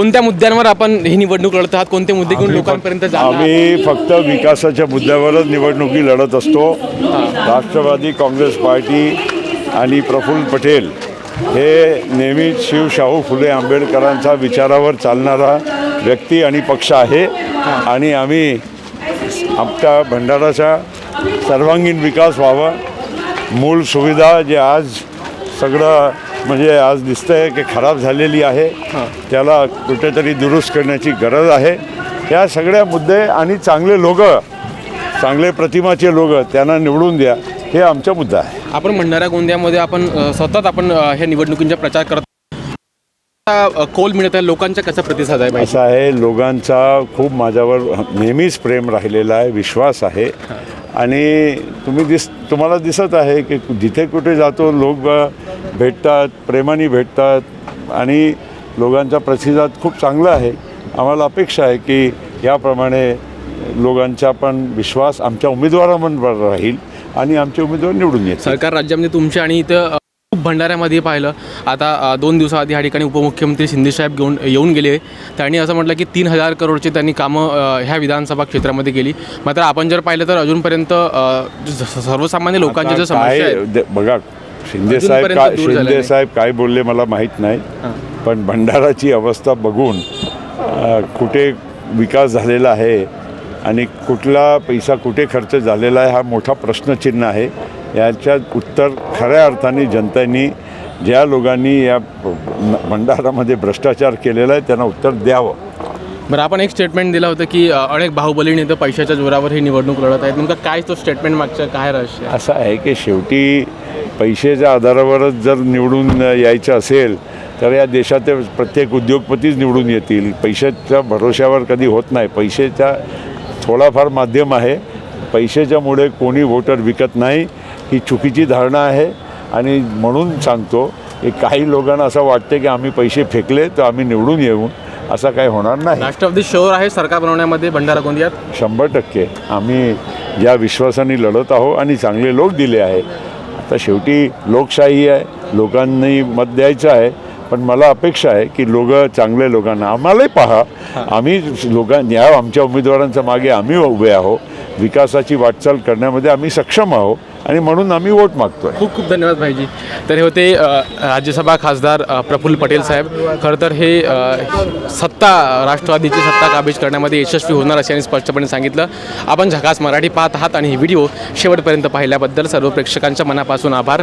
कोणत्या मुद्द्यांवर आपण ही निवडणूक लढत आहात? कोणते मुद्दे घेऊन लोकांपर्यंत जाणार आम्ही फक्त विकासाच्या मुद्द्यावरच निवडणुकी लढत असतो. राष्ट्रवादी काँग्रेस पार्टी आणि प्रफुल्ल पटेल हे नेहमीच शिव शाहू फुले आंबेडकरांच्या विचारावर चालणारा व्यक्ती आणि पक्ष आहे. आणि आम्ही आमच्या भंडाराचा सर्वांगीण विकास व्हावा. मूळ सुविधा जे आज सगळं म्हणजे आज दिसतंय की खराब झालेली आहे. त्याला कुठेतरी दुरुस्त करण्याची गरज आहे. या सगळ्या मुद्दे आणि चांगले लोक चांगले प्रतिमाचे लोक त्यांना निवडून द्या हे आमचा मुद्दा आहे. आपण भंडारा गोंदियामध्ये आपण सतत आपण ह्या निवडणुकींचा प्रचार करत कौल मिळत आहे. लोकांचा कसा प्रतिसाद आहे असं आहे लोकांचा खूप माझ्यावर नेहमीच प्रेम राहिलेला आहे विश्वास आहे. आणि तुम्ही दिस तुम्हाला दिसत आहे की जिथे कुठे जातो लोक भेटतात प्रेमाने भेटतात आणि लोकांचा प्रतिसाद खूप चांगला आहे. आम्हाला अपेक्षा आहे की याप्रमाणे लोकांचा पण विश्वास आमच्या उमेदवारांवर राहील आणि आमचे उमेदवार निवडून येतील. सरकार राज्यामध्ये तुमच्या आणि इथं खूप भंडाऱ्यामध्ये पाहिलं. आता दोन दिवसाआधी या ठिकाणी उपमुख्यमंत्री शिंदेसाहेब घेऊन येऊन गेले. त्यांनी असं म्हटलं की तीन हजार करोडची त्यांनी कामं ह्या विधानसभा क्षेत्रामध्ये केली. मात्र आपण जर पाहिलं तर अजूनपर्यंत सर्वसामान्य लोकांच्या ज्या आता समस्या बघा शिंदे साहेब काय शिंदे. साहेब काय बोलले मला माहीत नाही. पण भंडाराची अवस्था बघून कुठे विकास झालेला आहे आणि कुठला पैसा कुठे खर्च झालेला आहे हा मोठा प्रश्नचिन्ह आहे याच्यात उत्तर खऱ्या अर्थाने जनतेने ज्या लोकांनी या भंडारामध्ये भ्रष्टाचार केलेला आहे त्यांना उत्तर द्यावं बरं आपण एक स्टेटमेंट दिलं होतं की अनेक बाहुबलीने तर पैशाच्या जोरावर ही निवडणूक लढत आहेत. नेमकं काय तो स्टेटमेंट मागचं काय रहस्य असं आहे की शेवटी पैशाच्या आधारावरच जर निवडून यायचं असेल तर या देशात प्रत्येक उद्योगपतीच निवडून येतील. पैशाच्या भरोश्यावर कधी होत नाही. पैशाचा थोडाफार माध्यम आहे. पैशाच्यामुळे कोणी वोटर विकत नाही ही चुकीची धारणा आहे. आणि म्हणून सांगतो की काही लोकांना असं वाटते की आम्ही पैसे फेकले तर आम्ही निवडून येऊ. असं काही होणार नाही. राष्ट्रवादी शोर आहे सरकार बनवण्यामध्ये भंडारा गोंदियात. शंभर टक्के. आम्ही या विश्वासाने लढत आहोत आणि चांगले लोक दिले आहे आता शेवटी लोकशाही आहे लोकांनी मत द्यायचं आहे पण मला अपेक्षा आहे की लोक चांगले लोकांना आम्हालाही पहा. आम्ही लोकां या आमच्या उमेदवारांच्या मागे आम्ही उभे आहोत. विकासाची वाटचाल करण्यामध्ये आम्ही सक्षम आहोत. आणि म्हणून आम्ही वोट मागतोय. खूप खूप धन्यवाद भाईजी. तर हे होते अ, राज्यसभा खासदार अ, प्रफुल्ल पटेल साहेब. खरं तर हे अ, सत्ता राष्ट्रवादीची सत्ता काबीज करण्यामध्ये यशस्वी होणार असे यांनी स्पष्टपणे सांगितलं. आपण झकास मराठी पाहत आहात आणि ही व्हिडिओ शेवटपर्यंत पाहिल्याबद्दल सर्व प्रेक्षकांच्या मनापासून आभार.